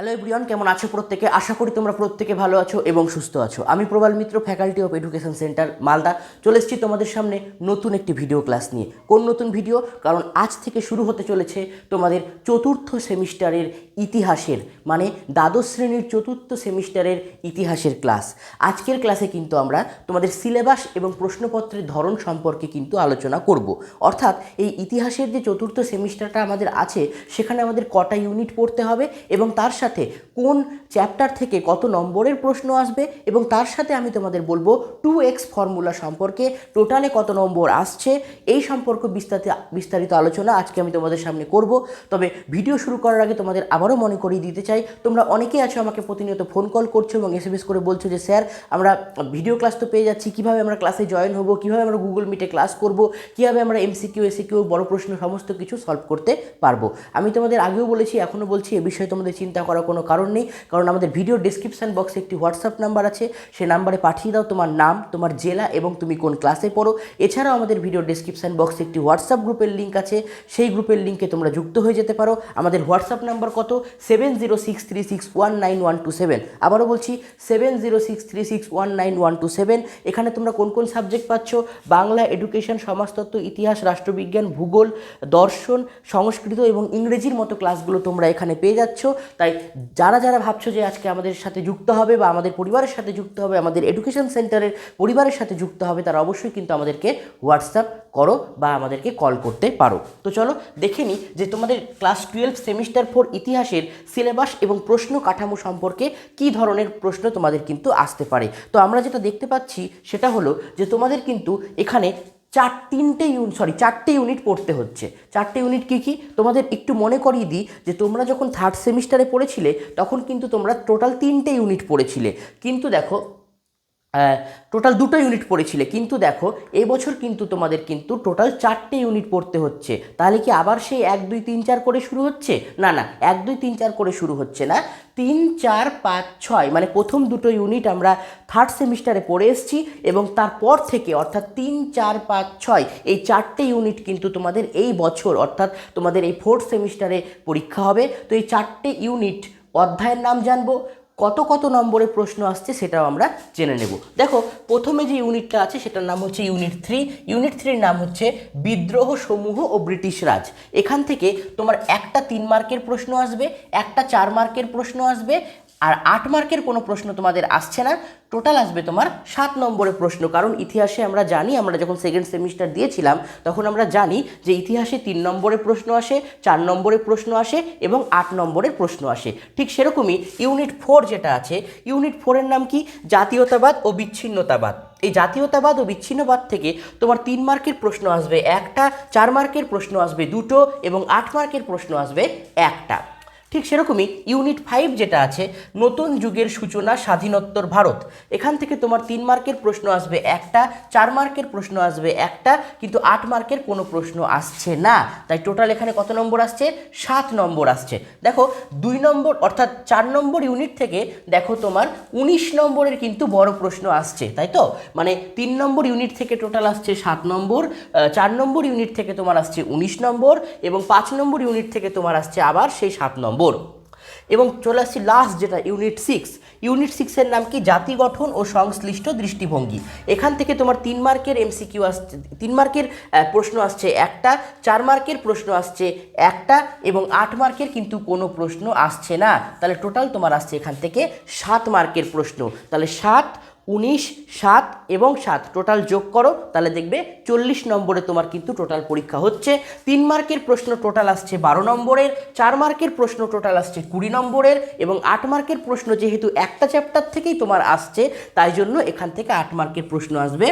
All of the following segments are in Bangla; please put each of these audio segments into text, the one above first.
হ্যালো এভরিওয়ান কেমন আছো প্রত্যেকে? আশা করি তোমরা প্রত্যেকে ভালো আছো এবং সুস্থ আছো। আমি Prabal Mitra faculty of education centre Malda. চলে এসেছি তোমাদের সামনে নতুন একটি ভিডিও ক্লাস নিয়ে। কোন নতুন ভিডিও কারণ আজ থেকে শুরু হতে চলেছে তোমাদের চতুর্থ সেমিস্টারের ইতিহাসের মানে দ্বাদশ শ্রেণির চতুর্থ সেমিস্টারের ইতিহাসের ক্লাস আজকের ক্লাসে কিন্তু আমরা তোমাদের সিলেবাস এবং প্রশ্নপত্রের ধরন সম্পর্কে কিন্তু আলোচনা করব। অর্থাৎ এই ইতিহাসের যে চতুর্থ সেমিস্টারটা আমাদের আছে, সেখানে আমাদের কটা ইউনিট পড়তে হবে এবং তার সাথে কোন চ্যাপ্টার থেকে কত নম্বরের প্রশ্ন আসবে এবং তার সাথে আমি তোমাদের বলব টু এক্স ফর্মুলা সম্পর্কে টোটালে কত নম্বর আসছে, এই সম্পর্কে বিস্তারিত বিস্তারিত আলোচনা আজকে আমি তোমাদের সামনে করব। তবে ভিডিও শুরু করার আগে তোমাদের আবারও মনে করিয়ে দিতে চাই, তোমরা অনেকেই আছো আমাকে প্রতিনিয়ত ফোন কল করছ এবং এস করে বলছো যে, স্যার, আমরা ভিডিও ক্লাস তো পেয়ে যাচ্ছি, কীভাবে আমরা ক্লাসে জয়েন হব, কীভাবে আমরা গুগল মিটে ক্লাস করব, কীভাবে আমরা এমসিকিউ এসিকিউ বড় প্রশ্ন, সমস্ত কিছু সলভ করতে পারব। আমি তোমাদের আগেও বলেছি, এখনও বলছি, এ বিষয়ে তোমাদের চিন্তা করার কোনো কারণ নেই। কারণ আমাদের ভিডিও ডিসক্রিপশান বক্সে একটি হোয়াটসঅ্যাপ নাম্বার আছে। সে নাম্বারে পাঠিয়ে দাও তোমার নাম, তোমার জেলা এবং তুমি কোন ক্লাসে পড়ো। এছাড়াও আমাদের ভিডিও ডিসক্রিপশান বক্সে একটি হোয়াটসঅ্যাপ গ্রুপের লিঙ্ক আছে। সেই গ্রুপের লিঙ্কে তোমরা যুক্ত হয়ে যেতে পারো। আমাদের হোয়াটসঅ্যাপ নাম্বার কত? Seven zero six three six one nine one two seven আবারও বলছি seven zero six three six one nine one two seven এখানে তোমরা কোন কোন সাবজেক্ট পাচ্ছ? বাংলা এডুকেশন সমাজতত্ত্ব, ইতিহাস, রাষ্ট্রবিজ্ঞান, ভূগোল, দর্শন, সংস্কৃত এবং ইংরেজির মতো ক্লাসগুলো তোমরা এখানে পেয়ে যাচ্ছ। তাই যারা যারা ভাবছ যে আজকে আমাদের সাথে যুক্ত হবে বা আমাদের পরিবারের সাথে যুক্ত হবে, আমাদের এডুকেশন সেন্টারের পরিবারের সাথে যুক্ত হবে, তারা অবশ্যই কিন্তু আমাদেরকে হোয়াটসঅ্যাপ করো বা আমাদেরকে কল করতে পারো। তো চলো দেখে নিই যে তোমাদের ক্লাস টুয়েলভ সেমিস্টার ফোর ইতিহাসের সিলেবাস এবং প্রশ্ন কাঠামো সম্পর্কে কি ধরনের প্রশ্ন তোমাদের কিন্তু আসতে পারে। তো আমরা যেটা দেখতে পাচ্ছি সেটা হলো যে তোমাদের কিন্তু এখানে চার তিনটে ইউনিট সরি চারটে ইউনিট পড়তে হচ্ছে। চারটে ইউনিট কী কী? তোমাদের একটু মনে করিয়ে দিই যে তোমরা যখন থার্ড সেমিস্টারে পড়েছিলে, তখন কিন্তু তোমরা টোটাল তিনটে ইউনিট পড়েছিলে। কিন্তু দেখো টোটাল দুটো ইউনিট পড়েছিলে। কিন্তু দেখো, এবছর কিন্তু তোমাদের কিন্তু টোটাল চারটে ইউনিট পড়তে হচ্ছে। তাহলে কি আবার সেই এক, দুই, তিন, চার করে শুরু হচ্ছে? না না, এক, দুই, তিন, চার করে শুরু হচ্ছে না। তিন, চার, পাঁচ, ছয় মানে প্রথম দুটো ইউনিট আমরা থার্ড সেমিস্টারে পড়ে এসেছি এবং তারপর থেকে অর্থাৎ তিন, চার, পাঁচ, ছয়, এই চারটে ইউনিট কিন্তু তোমাদের এই বছর অর্থাৎ তোমাদের এই ফোর্থ সেমিস্টারে পরীক্ষা হবে। তো এই চারটে ইউনিট অধ্যায়ের নাম জানব। কত কত নম্বরে প্রশ্ন আসছে সেটাও আমরা জেনে নেব। দেখো, প্রথমে যে ইউনিটটা আছে সেটার নাম হচ্ছে ইউনিট থ্রি। ইউনিট থ্রির নাম হচ্ছে বিদ্রোহ সমূহ ও ব্রিটিশ রাজ। এখান থেকে তোমার একটা তিন মার্কের প্রশ্ন আসবে, একটা চার মার্কের প্রশ্ন আসবে আর আট মার্কের কোনো প্রশ্ন তোমাদের আসছে না টোটাল আসবে তোমার সাত নম্বরের প্রশ্ন। কারণ ইতিহাসে আমরা জানি, আমরা যখন সেকেন্ড সেমিস্টার দিয়েছিলাম, তখন আমরা জানি যে ইতিহাসে তিন নম্বরের প্রশ্ন আসে, চার নম্বরের প্রশ্ন আসে এবং আট নম্বরের প্রশ্ন আসে। ঠিক সেরকমই ইউনিট ফোর যেটা আছে ইউনিট ফোরের নাম কি? জাতীয়তাবাদ ও বিচ্ছিন্নতাবাদ। এই জাতীয়তাবাদ ও বিচ্ছিন্নবাদ থেকে তোমার তিন মার্কের প্রশ্ন আসবে একটা, চার মার্কের প্রশ্ন আসবে দুটো এবং আট মার্কের প্রশ্ন আসবে একটা। ঠিক সেরকমই ইউনিট ফাইভ যেটা আছে, নতুন যুগের সূচনা স্বাধীনোত্তর ভারত। এখান থেকে তোমার তিন মার্কের প্রশ্ন আসবে একটা, চার মার্কের প্রশ্ন আসবে একটা, কিন্তু আট মার্কের কোনো প্রশ্ন আসছে না। তাই টোটাল এখানে কত নম্বর আসছে? সাত নম্বর আসছে। দেখো, দুই নম্বর অর্থাৎ চার নম্বর ইউনিট থেকে দেখো তোমার উনিশ নম্বরের কিন্তু বড় প্রশ্ন আসছে, তাই তো? মানে তিন নম্বর ইউনিট থেকে টোটাল আসছে সাত নম্বর চার নম্বর ইউনিট থেকে তোমার আসছে উনিশ নম্বর, এবং পাঁচ নম্বর ইউনিট থেকে তোমার আসছে আবার সেই সাত নম্বর। এবং চলে আসছি লাস্ট যেটা ইউনিট সিক্স ইউনিট সিক্সের নাম কি? জাতি গঠন ও সংশ্লিষ্ট দৃষ্টিভঙ্গি। এখান থেকে তোমার তিন মার্কের এমসিকিউ আসছে, তিন মার্কের প্রশ্ন আসছে একটা, চার মার্কের প্রশ্ন আসছে একটা, এবং আট মার্কের কিন্তু কোনো প্রশ্ন আসছে না। তাহলে টোটাল তোমার আসছে এখান থেকে সাত মার্কের প্রশ্ন। তাহলে সাত উনিশ, সাত এবং সাত। টোটাল যোগ করো, তাহলে দেখবে চল্লিশ নম্বরে তোমার কিন্তু টোটাল পরীক্ষা হচ্ছে। তিন মার্কের প্রশ্ন টোটাল আসছে বারো নম্বরের, চার মার্কের প্রশ্ন টোটাল আসছে কুড়ি নম্বরের এবং আট মার্কের প্রশ্ন যেহেতু একটা চ্যাপ্টার থেকেই তোমার আসছে, তাই জন্য এখান থেকে আট মার্কের প্রশ্ন আসবে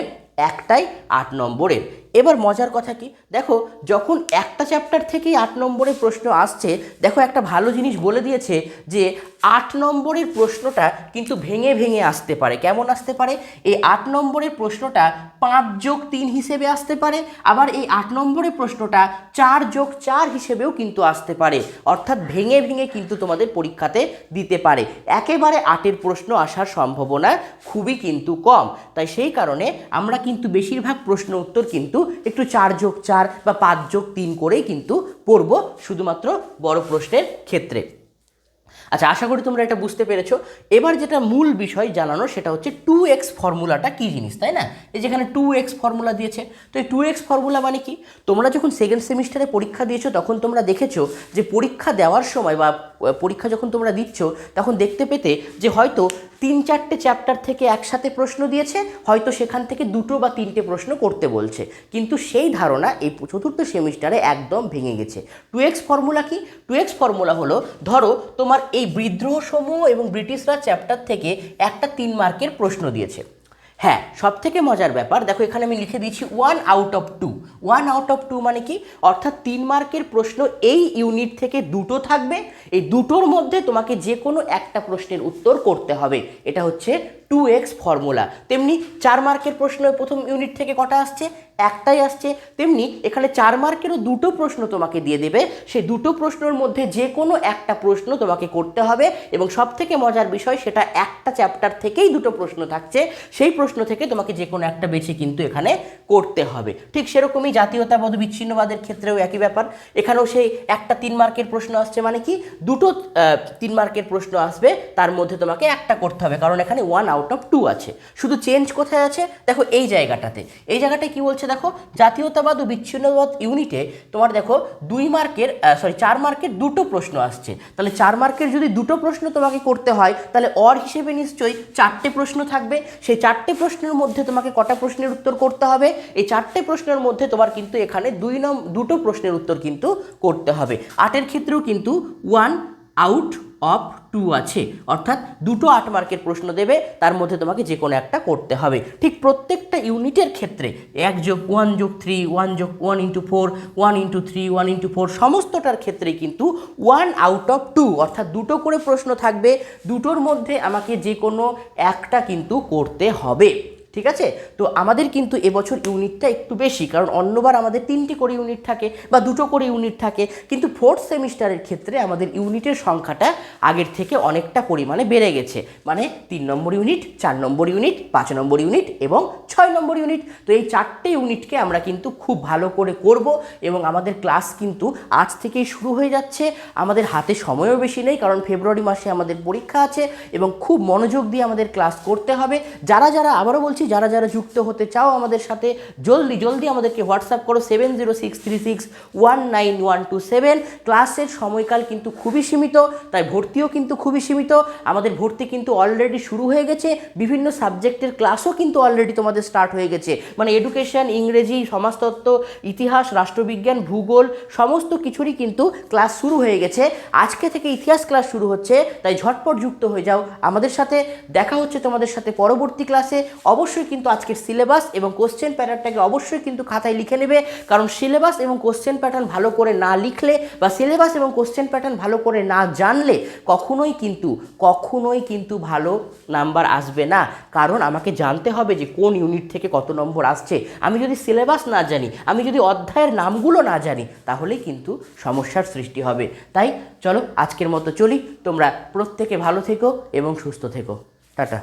একটাই আট নম্বরের। এবার মজার কথা কি? দেখো, যখন একটা চ্যাপ্টার থেকেই আট নম্বরের প্রশ্ন আসছে, দেখো একটা ভালো জিনিস বলে দিয়েছে যে, আট নম্বরের প্রশ্নটা কিন্তু ভেঙে ভেঙে আসতে পারে। কেমন আসতে পারে? এই আট নম্বরের প্রশ্নটা পাঁচ যোগ তিন হিসেবে আসতে পারে, আবার এই আট নম্বরের প্রশ্নটা চার যোগ চার হিসেবেও কিন্তু আসতে পারে। অর্থাৎ ভেঙে ভেঙে কিন্তু তোমাদের পরীক্ষাতে দিতে পারে। একেবারে আটের প্রশ্ন আসার সম্ভাবনা খুবই কিন্তু কম। তাই সেই কারণে আমরা কিন্তু বেশিরভাগ প্রশ্ন উত্তর কিন্তু একটু চার যোগ চার বা পাঁচ যোগ তিন করেই কিন্তু পড়ব শুধুমাত্র বড় প্রশ্নের ক্ষেত্রে। আচ্ছা আশা করি তোমরা এটা বুঝতে পেরেছ। এবার যেটা মূল বিষয় জানানো, সেটা হচ্ছে টু এক্স ফর্মুলাটা কী জিনিস, তাই না? এই যেখানে টু এক্স ফর্মুলা দিয়েছে, তো এই টু এক্স ফর্মুলা মানে কি? তোমরা যখন সেকেন্ড সেমিস্টারে পরীক্ষা দিয়েছ, তখন তোমরা দেখেছ যে পরীক্ষা দেওয়ার সময় বা পরীক্ষা যখন তোমরা দিচ্ছ, তখন দেখতে পেতে যে হয়তো তিন চারটে চ্যাপ্টার থেকে একসাথে প্রশ্ন দিয়েছে, হয়তো সেখান থেকে দুটো বা তিনটে প্রশ্ন করতে বলছে। কিন্তু সেই ধারণা এই চতুর্থ সেমিস্টারে একদম ভেঙে গেছে। টু এক্স ফর্মুলা কি? টু এক্স ফর্মুলা হলো, ধরো তোমার এই বিদ্রোহ সমূহ এবং ব্রিটিশরা চ্যাপ্টার থেকে একটা তিন মার্কের প্রশ্ন দিয়েছে। হ্যাঁ সব থেকে মজার ব্যাপার, দেখো এখানে আমি লিখে দিচ্ছি one out of two one out of two মানে কি? অর্থাৎ তিন মার্কের প্রশ্ন এই ইউনিট থেকে দুটো থাকবে, এই দুটোর মধ্যে তোমাকে যে কোনো একটা প্রশ্নের উত্তর করতে হবে। এটা হচ্ছে টু এক্স ফর্মুলা তেমনি চার মার্কের প্রশ্ন প্রথম ইউনিট থেকে কটা আসছে? একটাই আসছে, তেমনি এখানে চার মার্কেরও দুটো প্রশ্ন তোমাকে দিয়ে দেবে। সেই দুটো প্রশ্নের মধ্যে যে কোনো একটা প্রশ্ন তোমাকে করতে হবে এবং সব থেকে মজার বিষয় সেটা একটা চ্যাপ্টার থেকেই দুটো প্রশ্ন থাকছে। সেই প্রশ্ন থেকে তোমাকে যে কোনো একটা বেছে কিন্তু এখানে করতে হবে। ঠিক সেরকমই জাতীয়তাবাদ বিচ্ছিন্নবাদের ক্ষেত্রেও একই ব্যাপার। এখানেও সেই একটা তিন মার্কের প্রশ্ন আসছে মানে কি? দুটো তিন মার্কের প্রশ্ন আসবে, তার মধ্যে তোমাকে একটা করতে হবে, কারণ এখানে ওয়ান আউট অফ টু আছে। শুধু চেঞ্জ কোথায় আছে? দেখো এই জায়গাটাতে। এই জায়গাটায় কি বলছে দেখো, জাতীয়তাবাদ ও বিচ্ছিন্নবাদ ইউনিটে তোমার দেখো দুই মার্কের সরি চার মার্কের দুটো প্রশ্ন আসছে। তাহলে চার মার্কের যদি দুটো প্রশ্ন তোমাকে করতে হয়, তাহলে অর হিসেবে নিশ্চয়ই চারটে প্রশ্ন থাকবে। সেই চারটে প্রশ্নের মধ্যে তোমাকে কটা প্রশ্নের উত্তর করতে হবে। এই চারটে প্রশ্নের মধ্যে তোমার কিন্তু এখানে দুই নম, দুটো প্রশ্নের উত্তর কিন্তু করতে হবে। আটের ক্ষেত্রেও কিন্তু ওয়ান আউট অফ টু আছে। অর্থাৎ দুটো আট মার্কের প্রশ্ন দেবে, তার মধ্যে তোমাকে যে কোনো একটা করতে হবে। ঠিক প্রত্যেকটা ইউনিটের ক্ষেত্রে এক যোগ ওয়ান যোগ থ্রি ওয়ান যোগ one into four one into three one into four সমস্তটার ক্ষেত্রেই কিন্তু ওয়ান আউট অফ টু অর্থাৎ দুটো করে প্রশ্ন থাকবে। দুটোর মধ্যে আমাকে যে কোনো একটা কিন্তু করতে হবে। ঠিক আছে? তো আমাদের কিন্তু এবছর ইউনিটটা একটু বেশি, কারণ অন্যবার আমাদের তিনটি করে ইউনিট থাকে বা দুটো করে ইউনিট থাকে, কিন্তু ফোর্থ সেমিস্টারের ক্ষেত্রে আমাদের ইউনিটের সংখ্যাটা আগের থেকে অনেকটা পরিমাণে বেড়ে গেছে। মানে তিন নম্বর ইউনিট, চার নম্বর ইউনিট, পাঁচ নম্বর ইউনিট এবং ছয় নম্বর ইউনিট। তো এই চারটে ইউনিটকে আমরা কিন্তু খুব ভালো করে করব এবং আমাদের ক্লাস কিন্তু আজ থেকেই শুরু হয়ে যাচ্ছে। আমাদের হাতে সময়ও বেশি নেই, কারণ ফেব্রুয়ারি মাসে আমাদের পরীক্ষা আছে এবং খুব মনোযোগ দিয়ে আমাদের ক্লাস করতে হবে। যারা যারা, আবারও বলছি যারা যারা যুক্ত হতে চাও আমাদের সাথে, জলদি জলদি আমাদেরকে হোয়াটসঅ্যাপ করো seven zero six three six one nine one two seven ক্লাসের সময়কাল কিন্তু খুবই সীমিত, তাই ভর্তিও কিন্তু খুবই সীমিত। আমাদের ভর্তি কিন্তু অলরেডি শুরু হয়ে গেছে, বিভিন্ন সাবজেক্টের ক্লাসও কিন্তু অলরেডি তোমাদের স্টার্ট হয়ে গেছে। মানে এডুকেশন ইংরেজি, সমাজতত্ত্ব, ইতিহাস, রাষ্ট্রবিজ্ঞান, ভূগোল, সমস্ত কিছুরই কিন্তু ক্লাস শুরু হয়ে গেছে। আজকে থেকে ইতিহাস ক্লাস শুরু হচ্ছে, তাই ঝটপট যুক্ত হয়ে যাও আমাদের সাথে। দেখা হচ্ছে তোমাদের সাথে পরবর্তী ক্লাসে অবশ্যই কিন্তু আজকের সিলেবাস এবং কোশ্চেন প্যাটার্নটাকে অবশ্যই কিন্তু খাতায় লিখে নেবে। কারণ সিলেবাস এবং কোশ্চেন প্যাটার্ন ভালো করে না লিখলে বা সিলেবাস এবং কোশ্চেন প্যাটার্ন ভালো করে না জানলে কখনোই কিন্তু কখনোই কিন্তু ভালো নাম্বার আসবে না। কারণ আমাকে জানতে হবে যে কোন ইউনিট থেকে কত নম্বর আসছে। আমি যদি সিলেবাস না জানি, আমি যদি অধ্যায়ের নামগুলো না জানি, তাহলে কিন্তু সমস্যার সৃষ্টি হবে। তাই চলো আজকের মতো চলি। তোমরা প্রত্যেকে ভালো থেকো এবং সুস্থ থেকো। টাটা।